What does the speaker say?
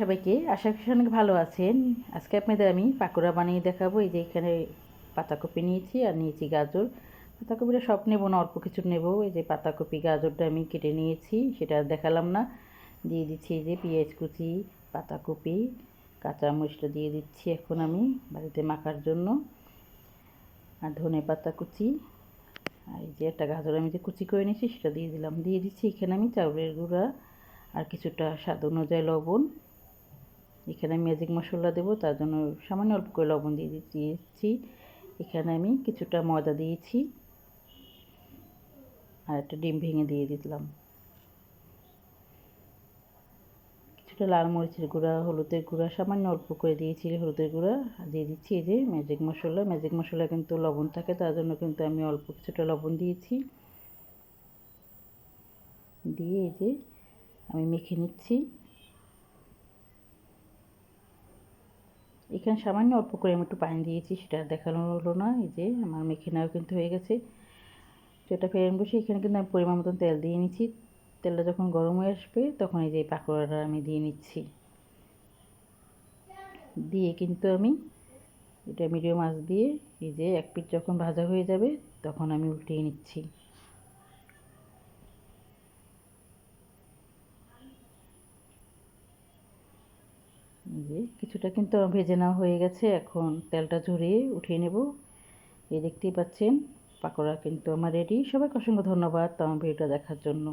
সবাইকে। আশা করি অনেক ভালো আছেন। আজকে আপনাদের আমি পাকোড়া বানিয়ে দেখাবো। এই যে এখানে পাতাকপি নিয়েছি আর নিয়েছি গাজর। পাতাকপিটা সব নেব না, অল্প কিছু নেব। এই যে পাতাকপি গাজরটা আমি কেটে নিয়েছি, সেটা দেখালাম না। দিয়ে দিচ্ছি এই যে পেঁয়াজ কুচি, পাতাকপি কাঁচা মরিচটা দিয়ে দিচ্ছি এখন আমি বাড়িতে মাখার জন্য। আর ধনে পাতা কুচি। আর এই যে একটা গাজর আমি যে কুচি করে নিয়েছি, সেটা দিয়ে দিলাম। দিয়ে দিচ্ছি এখানে আমি চাউলের গুঁড়া আর কিছুটা স্বাদ অনুযায়ী লবণ। এখানে ম্যাজিক মশলা দেবো, তার জন্য সামান্য অল্প করে লবণ দিয়ে দিয়েছি এখানে আমি কিছুটা ময়দা দিয়েছি। আর একটা ডিম ভেঙে দিয়ে দিলাম। কিছুটা লাল মরিচের গুঁড়া, হলুদের গুঁড়া, সামান্য অল্প করে দিয়েছি হলুদের গুঁড়া। আর দিয়ে দিচ্ছি এই যে ম্যাজিক মশলা। ম্যাজিক মশলা কিন্তু লবণ থাকে, তার জন্য কিন্তু আমি অল্প কিছুটা লবণ দিয়েছি। দিয়ে এই যে আমি মেখে নিচ্ছি। এখানে সামান্য অল্প করে আমি একটু পানি দিয়েছি, সেটা দেখানো হলো না, এই যে আমার মেখে নেওয়া কিন্তু হয়ে গেছে। সেটা ফেরে বসে এখানে কিন্তু আমি পরিমাণ মতন তেল দিয়ে নিচ্ছি। তেলটা যখন গরম হয়ে আসবে, তখন এই যে পাকোড়াটা আমি দিয়ে নিচ্ছি। দিয়ে কিন্তু আমি এটা মিডিয়াম মাছ দিয়ে এই যে এক পিঠ যখন ভাজা হয়ে যাবে, তখন আমি উল্টিয়ে নিচ্ছি। যে কিছুটা কিন্তু ভেজে নেওয়া হয়ে গেছে। এখন তেলটা ঝরিয়ে উঠিয়ে নেব। এই দেখতেই পাচ্ছেন, পাকোড়া কিন্তু আমার রেডি সবাইকে অসংখ্য ধন্যবাদ আমার ভিডিওটা দেখার জন্য।